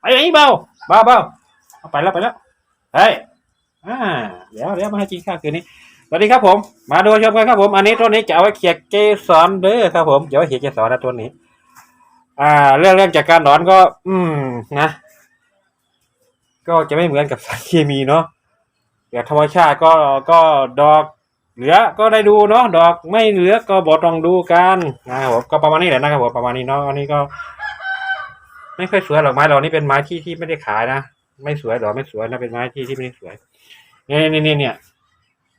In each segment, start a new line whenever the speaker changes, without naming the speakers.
ไปไหนเบาเบาเบาเอาไปแล้วไปแล้วเฮ้ยอ่าเดี๋ยวเดี๋ยวมาให้กินข้าวคืนนี้สวัสดีครับผม มาดูชมกันครับผม อันนี้ต้นนี้จะเอาไว้เขียเกสรเด้อครับผมเดี๋ยวเขียเกสรนะต้นนี้ อ่า เรื่องเรื่องจากการถอนก็ อืมนะ ก็จะไม่เหมือนกับสารเคมีเนาะอย่างธรรมชาติก็ก็ดอกเหลือก็ได้ดูเนาะดอกไม่เหลือก็บอกต้องดูกันนะครับผมก็ประมาณนี้แหละนะครับผมประมาณนี้เนาะอันนี้ก็ ไม่ค่อยสวยหรอกไม้เรานี่เป็นไม้ที่ที่ไม่ได้ขายนะไม่สวยหรอกไม่สวยนะเป็นไม้ที่ที่ไม่ได้สวยเนี่ยเนี่ยเนี่ยเนี่ย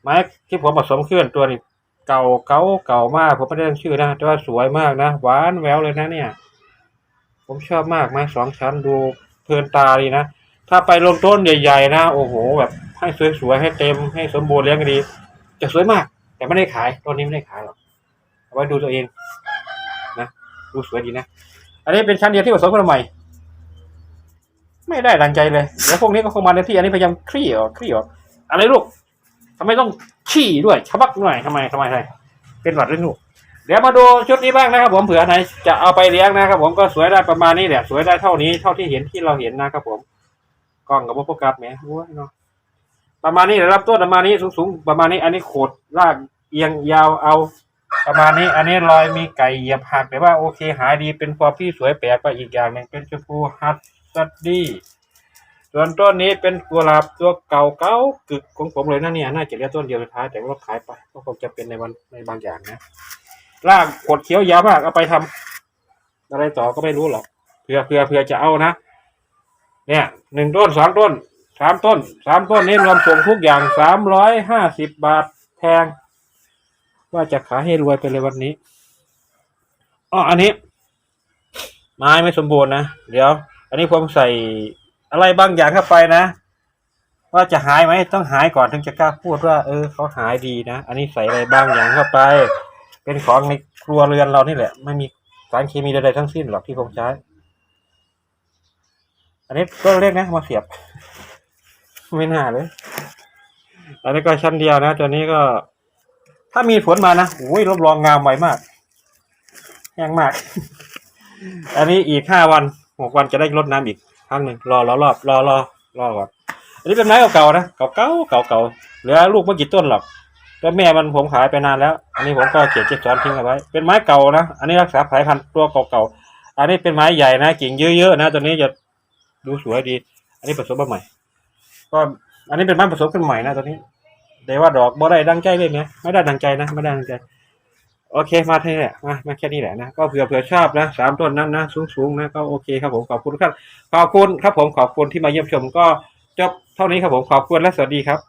ไม้ที่ผมผสมเคลื่อนตัวนี้เก่าเก่าเก่ามากผมไม่ได้เรียกชื่อนะแต่ว่าสวยมากนะหวานแววเลยนะเนี่ย ผมชอบมากไม้สองชั้นดูเพลินตาดีนะถ้าไปลงต้นใหญ่ๆนะโอ้โห แบบให้สวยๆให้เต็มให้สมบูรณ์เลี้ยงดี จะสวยมาก แต่ไม่ได้ขายต้นนี้ไม่ได้ขายหรอกเอาไว้ดูตัวเองนะดูสวยดีนะ อันนี้เป็นชั้นเดียวที่ผสมกันใหม่ ไม่ได้ดังใจเลยเดี๋ยวพวกนี้ก็คงมาในที่อันนี้พยายามคลี่ออกคลี่ออกอะไรลูกทำไมต้องขี้ด้วยชะบักหน่อยทำไมทำไมทำไมเป็นหวัดด้วยลูกเดี๋ยวมาดูชุดนี้บ้างนะครับ ผมเผื่อไหนจะเอาไปเลี้ยงนะครับ ผมก็สวยได้ประมาณนี้แหละสวยได้เท่านี้เท่าที่เห็นที่เราเห็นนะครับผมกล้องกับพวกโฟกัสไหมโอ้ยเนาะประมาณนี้เดี๋ยวรับต้นประมาณนี้สูงๆประมาณนี้ อันนี้โขดลากเอียงยาวเอา ประมาณนี้ อันนี้รอยมีไก่เหยียบหักแต่ว่าโอเคหายดีเป็นความที่สวยแปลกไปอีกอย่างหนึ่งเป็นชมพูฮัตซัดดี้ส่วนต้นนี้เป็นกุหลาบตัวเก่าเก่ากึกของผมเลยนะเนี่ยน่าจะเหลือต้นเดียวสุดท้ายแต่ว่าขายไปก็คงจะเป็นในวันในบางอย่างนะรากขดเขียวยาวมากเอาไปทำอะไรต่อก็ไม่รู้หรอกเผื่อเผื่อเผื่อจะเอานะเนี่ยหนึ่งต้นสองต้นสามต้นสามต้นนี้รวมส่งทุกอย่างสามร้อยห้าสิบบาทแพง ว่าจะขายให้รวยไปเลยวันนี้อ๋ออันนี้ ไม้ไม่สมบูรณ์นะ เดี๋ยว อันนี้ผมใส่อะไรบางอย่างเข้าไปนะ ว่าจะหายไหมต้องหายก่อนถึงจะกล้าพูดว่า เออเขาหายดีนะ อันนี้ใส่อะไรบางอย่างเข้าไป เป็นของในครัวเรือนเรานี่แหละ ไม่มีสารเคมีใดๆทั้งสิ้นหรอกที่ผมใช้ อันนี้ก็เรียกนะมาเสียบ ไม่น่าเลย อันนี้ก็ชั้นเดียวนะ ตัวนี้ก็ ถ้ามีฝนมานะโอ้ยรับรองงามไวมากแห้งมาก อันนี้อีกห้าวันหกวันจะได้รดน้ำอีกครั้งหนึ่งรอรอรอบรอรอรอก่อนอันนี้เป็นไม้เก่าๆนะเก่าเก่าเก่าเก่าๆเหลือลูกไม่กี่ต้นหรอกแล้วแม่มันผมขายไปนานแล้ว อันนี้ผมก็เขียนเจ็บซ้อนทิ้งเอาไว้ เป็นไม้เก่านะ อันนี้รักษาสายพันธุ์ตัวเก่าๆ อันนี้เป็นไม้ใหญ่นะกิ่งเยอะๆนะตัวนี้จะดูสวยดี อันนี้ผสมมาใหม่ ก็อันนี้เป็นไม้ผสมกันใหม่นะตัวนี้ แต่ว่าดอกบ่ได้ดังใจเลยเนี่ยไม่ได้ดังใจนะไม่ได้ดังใจ โอเคมาเท่านี้แหละมามาแค่นี้แหละนะก็เผื่อเผื่อชอบนะสามต้นนั้นนะสูงสูงๆนะก็โอเคครับผมขอบคุณครับขอบคุณครับผมขอบคุณที่มาเยี่ยมชมก็จบเท่านี้ครับผมขอบคุณและสวัสดีครับ